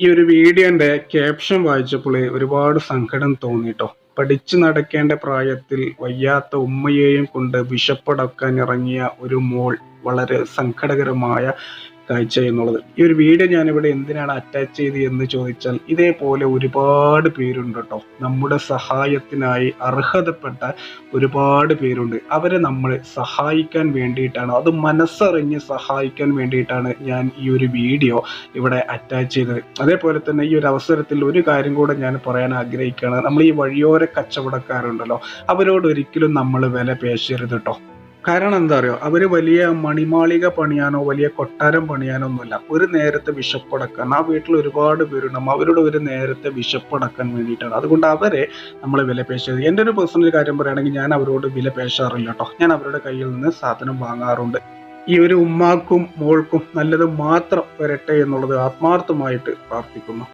ഈ ഒരു വീഡിയോന്റെ ക്യാപ്ഷൻ വായിച്ചപ്പോൾ ഒരുപാട് സങ്കടം തോന്നിട്ടോ. പഠിച്ചു നടക്കേണ്ട പ്രായത്തിൽ വയ്യാത്ത ഉമ്മയെയും കൊണ്ട് വിശപ്പടക്കാൻ ഇറങ്ങിയ ഒരു മോൾ വളരെ സങ്കടകരമായ കാഴ്ച എന്നുള്ളത് ഈ ഒരു വീഡിയോ ഞാനിവിടെ എന്തിനാണ് അറ്റാച്ച് ചെയ്ത് എന്ന് ചോദിച്ചാൽ ഇതേപോലെ ഒരുപാട് പേരുണ്ട് കേട്ടോ. നമ്മുടെ സഹായത്തിനായി അർഹതപ്പെട്ട ഒരുപാട് പേരുണ്ട്. അവരെ നമ്മൾ സഹായിക്കാൻ വേണ്ടിയിട്ടാണ് അത് മനസ്സറിഞ്ഞ് സഹായിക്കാൻ വേണ്ടിയിട്ടാണ് ഞാൻ ഈ ഒരു വീഡിയോ ഇവിടെ അറ്റാച്ച് ചെയ്തത്. അതേപോലെ തന്നെ ഈ ഒരു അവസരത്തിൽ ഒരു കാര്യം കൂടെ ഞാൻ പറയാൻ ആഗ്രഹിക്കുകയാണ്. നമ്മൾ ഈ വഴിയോര കച്ചവടക്കാരുണ്ടല്ലോ അവരോട് ഒരിക്കലും നമ്മൾ വില പേശരുത് കേട്ടോ. കാരണം എന്താ പറയുക അവർ വലിയ മണിമാളിക പണിയാനോ വലിയ കൊട്ടാരം പണിയാനോ ഒന്നുമില്ല. ഒരു നേരത്തെ വിശപ്പടക്കാൻ. ആ വീട്ടിൽ ഒരുപാട് പേരുണ്ടാവും അവരുടെ ഒരു നേരത്തെ വിശപ്പടക്കാൻ വേണ്ടിയിട്ടാണ്. അതുകൊണ്ട് അവരെ നമ്മൾ വിലപേശത് എന്റെ ഒരു പേഴ്സണൽ കാര്യം പറയുകയാണെങ്കിൽ ഞാൻ അവരോട് വില പേശാറില്ല കേട്ടോ. ഞാൻ അവരുടെ കയ്യിൽ നിന്ന് സാധനം വാങ്ങാറുണ്ട്. ഈ ഒരു ഉമ്മാക്കും മോൾക്കും നല്ലത് മാത്രം വരട്ടെ എന്നുള്ളത് ആത്മാർത്ഥമായിട്ട് പ്രാർത്ഥിക്കുന്നു.